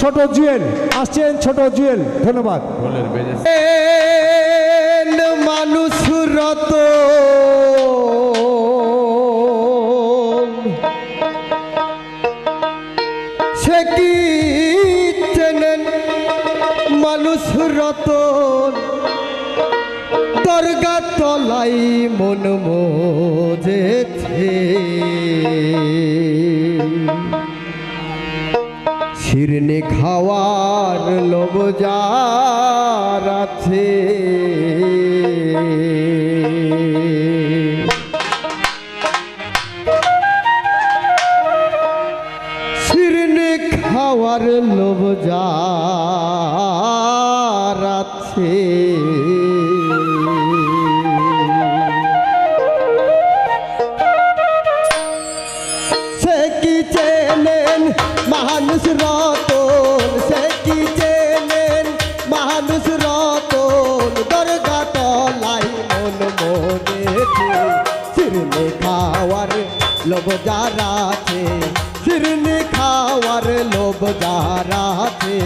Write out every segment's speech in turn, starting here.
ছোট জুয়েল আসছেন ছোট জুয়েল ধন্যবাদ। এন মানুষ রত। সে কি চেনেন? মানুষ রতন দরগা তলাই মন মোজেছে। শিরনে খাওয়ার লোভ যার আছে। শিরনে খাওয়ার লোভ যার আছে। লোভ যারা আছে শিরনে খাওয়ার লোভ যারা আছে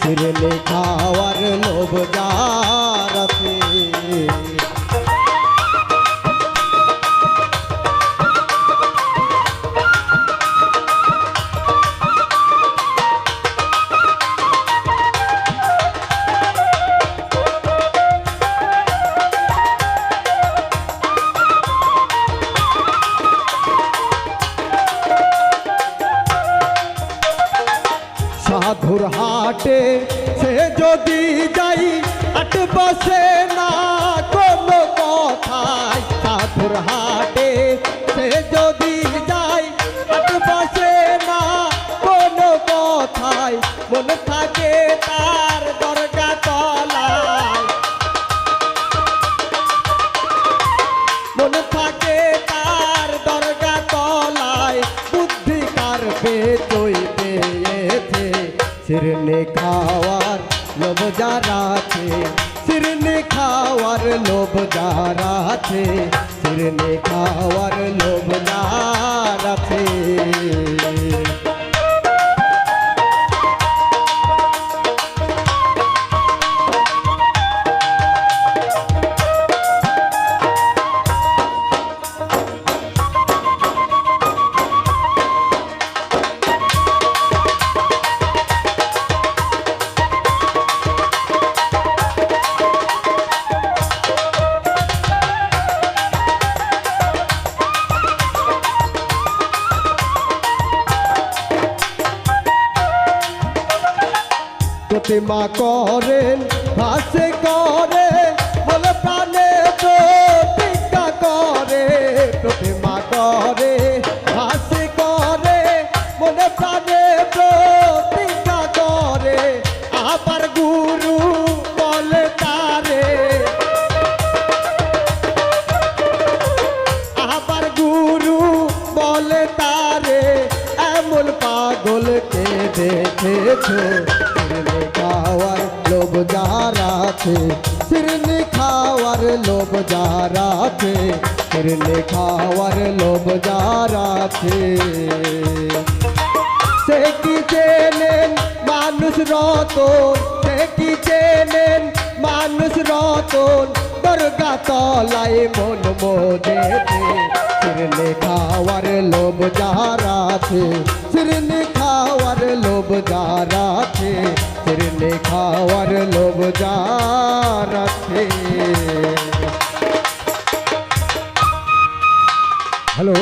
শিরনে খাওয়ার লোভ যারা আছে সাধুর হাটে সে যদি যাই আট বসে না কোনো কথায় সাধুর হাটে সে যদি যাই আট বসে না কোনো কথায় মন থাকে তার খাওয়ার লোভ যারা আছে সিরনে খাওয়ার লোভ যারা আছে সিরনে খাওয়ার লোভ যারা প্রতিমা করেন ভাসে করে বলে প্রাণে প্রতিজ্ঞা করে। প্রতিমা করে ভাসে করে, মনে প্রাণে প্রতিজ্ঞা করে। আবার গুরু বলে তারে। আবার গুরু বলে তারে, এমন পাগলকে দেখেছ? যারা আছে সিরনে খাওয়ার লোভ যারা আছে সিরনে খাওয়ার লোভ যারা আছে সে কি চেনেন মানুষ রতন সে কি চেনেন মানুষ রতন দরগা তলায় মন মোদেতে সিরনে খাওয়ার লোভ যারা আছে সিরনে খাওয়ার লোভ যারা আছে সিরনে লেখাওয়ার লোভ যারাতে হ্যালো